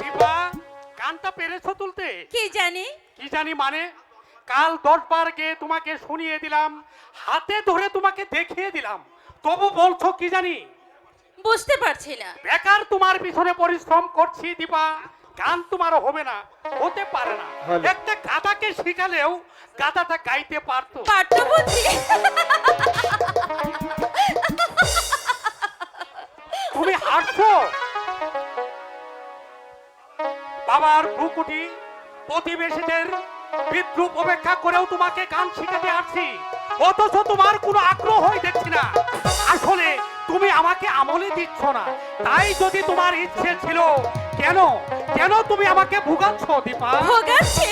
দীপা গানটা পেরেছ তুলতে? কি জানি? কি জানি মানে? কাল দশ বার গিয়ে তোমাকে শুনিয়ে দিলাম হাতে ধরে তোমাকে দেখিয়ে দিলাম। তবু বলছো কি জানি? বুঝতে পারছি না। বেকার তোমার পিছনে পরিশ্রম করছি দীপা গান তোমার হবে না হতে পারে না। একটা গাদাকে শিখালেও গাদাটা গাইতে পারতো। পারত বুঝি তুমি হাসছো? বাবার বুকুটি প্রতিবেশীদের বিদ্রুপ অপেক্ষা করেও তোমাকে গান শিখাতে আসছি। অথচ তোমার কোনো আগ্রহই দেখছি না। আসলে তুমি আমাকে আমলে দিচ্ছ না। তাই যদি তোমার ইচ্ছে ছিল কেন? কেন তুমি আমাকে ভুগাচ্ছ দীপা? ভোগাচ্ছি?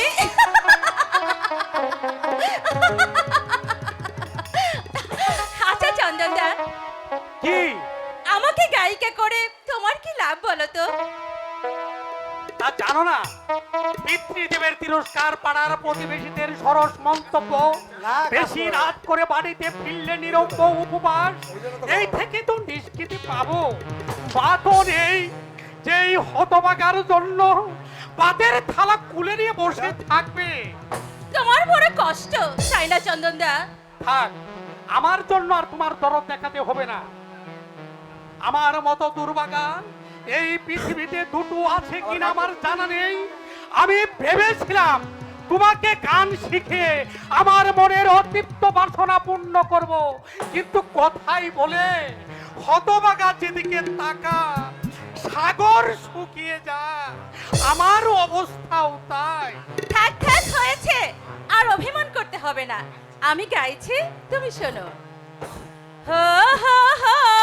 আচ্ছা চন্দনদা। কি? আমাকে গায়িকা করে তোমার কি লাভ বলো তা? জানো না? পিতৃদেবের তিরস্কার পাড়ার প্রতিবেশীদের সরস মন্তব্য বেশি রাত করে বাড়িতে ফিরলে নিরব্য উপবাস। এই থেকে তো নিষ্কৃতি পাবো। বাতো নেই যেই হতবাগার জন্য পাতের থালা কুলে নিয়ে বসে থাকবে। তোমার বড় কষ্ট তাই না চন্দনদা থাক আমার জন্য আর তোমার দরদ দেখাতে হবে না। আমার মতো দুর্বাগান এই পৃথিবীতে দুটো আছে কিনা আমার জানা নেই। আমি ভেবেছিলাম তোমাকে গান শিখে আমার মনের অতৃপ্ত বাসনা পূর্ণ করব, কিন্তু কথাই বলে হতবাগা যেদিকে তাকা সাগর শুকিয়ে যা আমার অবস্থাও তাই। থাক থাক হয়েছে, আর অভিমান করতে হবে না। আমি গাইছি, তুমি শোনো। হো হো হো।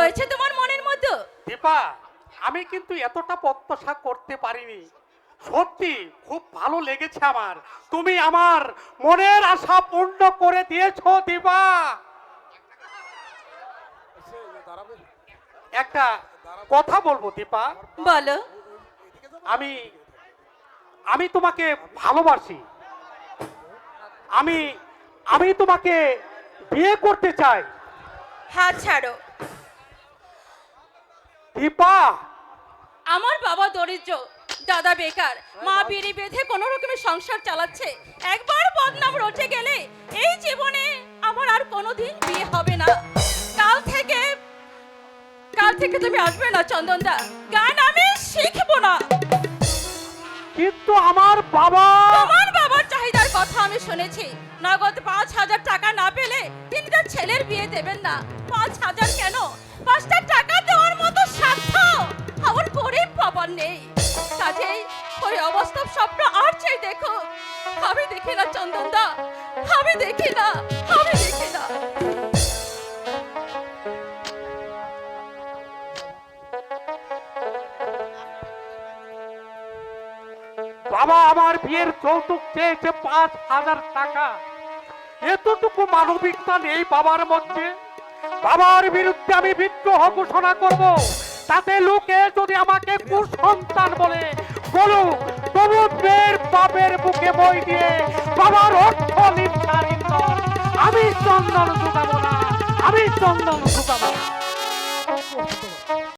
হয়েছে তোমার মনের মতো দীপা আমি কিন্তু এতটা প্রত্যাশা করতে পারিনি। সত্যি খুব ভালো লেগেছে আমার। তুমি আমার মনের আশা পূর্ণ করে দিয়েছ দীপা। একটা কথা বলব দীপা। বলো। আমি আমি তোমাকে ভালোবাসি। আমি আমি তোমাকে বিয়ে করতে চাই। হাত ছাড়ো। দীপা আমার বাবা দরিদ্র দাদা বেকার মা বিড়ি বেঁধে কোনো রকমের সংসার চালাচ্ছে। একবার বদনাম রটে গেলে এই জীবনে আমার আর কোনোদিন বিয়ে হবে না। কাল থেকে কাল থেকে তুমি আসবে না চন্দনদা। গান আমি শিখব না। কিন্তু আমার বাবা তোমার বাবার চাহিদার কথা আমি শুনেছি। নগদ পাঁচ হাজার টাকা না পেলে তিনি তার ছেলের বিয়ে দেবেন না। পাঁচ হাজার কেন? পাঁচটা টাকা দেওয়ার আমার গরিব বাবার নেই। কাজেই ওই অবাস্তব স্বপ্ন আর চাই দেখো। আমি দেখি না চন্দনদা আমি দেখি না, আমি দেখি না। বাবা, আমার বিয়ের যৌতুক চেয়েছে পাঁচ হাজার টাকা। এতটুকু মানবিকতা নেই বাবার মধ্যে। বাবার বিরুদ্ধে আমি বিদ্রোহ ঘোষণা করব। তাতে লোকে যদি আমাকে কুসন্তান বলে, বলু, তবু বের পাপের বুকে বই দিয়ে বাবার অর্থ নির্ধারিত আমি চন্দন ঢুকাবো না, আমি চন্দন ঢুকাবো না।